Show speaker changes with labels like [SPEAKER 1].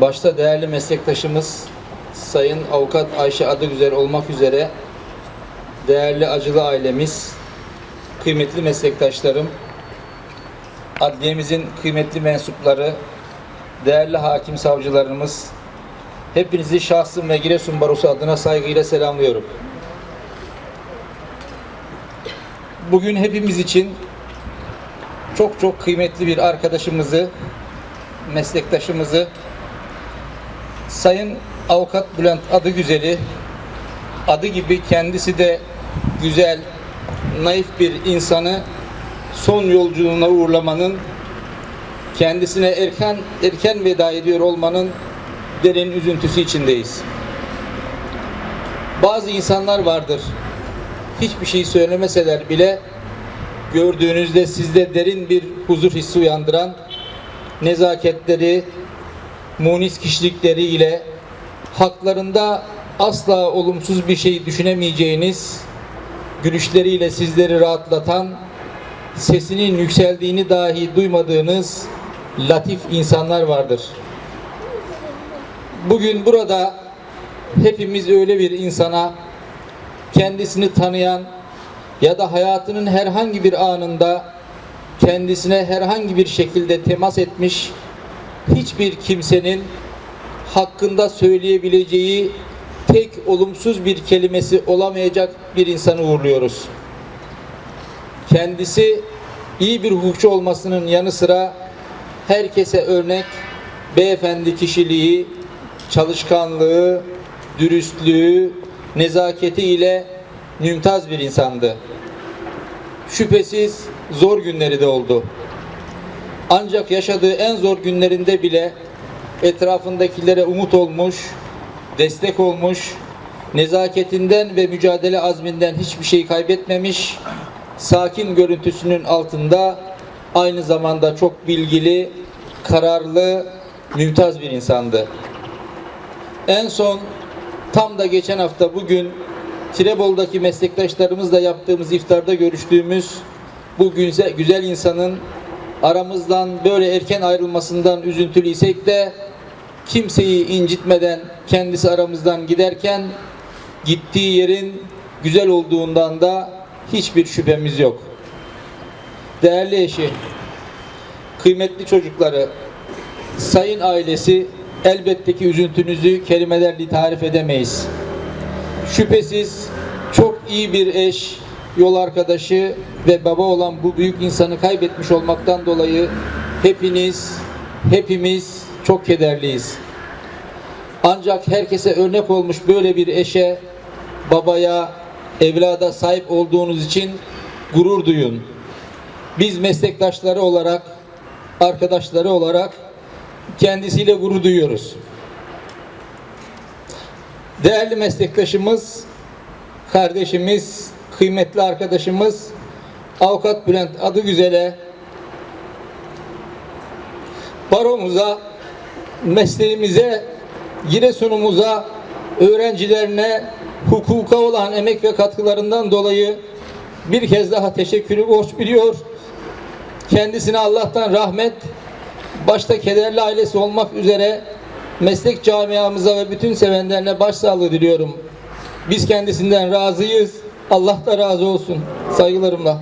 [SPEAKER 1] Başta değerli meslektaşımız Sayın Avukat Ayşe Adıgüzel olmak üzere değerli acılı ailemiz, kıymetli meslektaşlarım, adliyemizin kıymetli mensupları, değerli hakim savcılarımız, hepinizi şahsım ve Giresun Barosu adına saygıyla selamlıyorum. Bugün hepimiz için çok çok kıymetli bir arkadaşımızı, meslektaşımızı Sayın Avukat Bülent Adıgüzel'i adı gibi kendisi de güzel, naif bir insanı son yolculuğuna uğurlamanın kendisine erken erken veda ediyor olmanın derin üzüntüsü içindeyiz. Bazı insanlar vardır. Hiçbir şey söylemeseler bile gördüğünüzde sizde derin bir huzur hissi uyandıran nezaketleri, munis kişilikleriyle haklarında asla olumsuz bir şey düşünemeyeceğiniz gülüşleriyle sizleri rahatlatan sesinin yükseldiğini dahi duymadığınız latif insanlar vardır. Bugün burada hepimiz öyle bir insana kendisini tanıyan ya da hayatının herhangi bir anında kendisine herhangi bir şekilde temas etmiş hiçbir kimsenin hakkında söyleyebileceği tek olumsuz bir kelimesi olamayacak bir insanı uğurluyoruz. Kendisi iyi bir hukukçu olmasının yanı sıra herkese örnek beyefendi kişiliği, çalışkanlığı, dürüstlüğü, nezaketi ile mümtaz bir insandı. Şüphesiz zor günleri de oldu. Ancak yaşadığı en zor günlerinde bile etrafındakilere umut olmuş, destek olmuş, nezaketinden ve mücadele azminden hiçbir şey kaybetmemiş, sakin görüntüsünün altında aynı zamanda çok bilgili, kararlı, mümtaz bir insandı. En son tam da geçen hafta bugün Tirebol'daki meslektaşlarımızla yaptığımız iftarda görüştüğümüz bu güzel, insanın aramızdan böyle erken ayrılmasından üzüntülüysek de kimseyi incitmeden kendisi aramızdan giderken gittiği yerin güzel olduğundan da hiçbir şüphemiz yok. Değerli eşi, kıymetli çocukları, sayın ailesi elbette ki üzüntünüzü kelimelerle tarif edemeyiz. Şüphesiz çok iyi bir eş, yol arkadaşı ve baba olan bu büyük insanı kaybetmiş olmaktan dolayı hepiniz, hepimiz çok kederliyiz. Ancak herkese örnek olmuş böyle bir eşe, babaya, evlada sahip olduğunuz için gurur duyun. Biz meslektaşları olarak, arkadaşları olarak kendisiyle gurur duyuyoruz. Değerli meslektaşımız, kardeşimiz, kıymetli arkadaşımız Avukat Bülent Adıgüzel'e baromuza, mesleğimize, Giresun'umuza, öğrencilerine hukuka olan emek ve katkılarından dolayı bir kez daha teşekkürü borç biliyor. Kendisine Allah'tan rahmet, başta kederli ailesi olmak üzere meslek camiamıza ve bütün sevenlerine başsağlığı diliyorum. Biz kendisinden razıyız. Allah da razı olsun. Saygılarımla.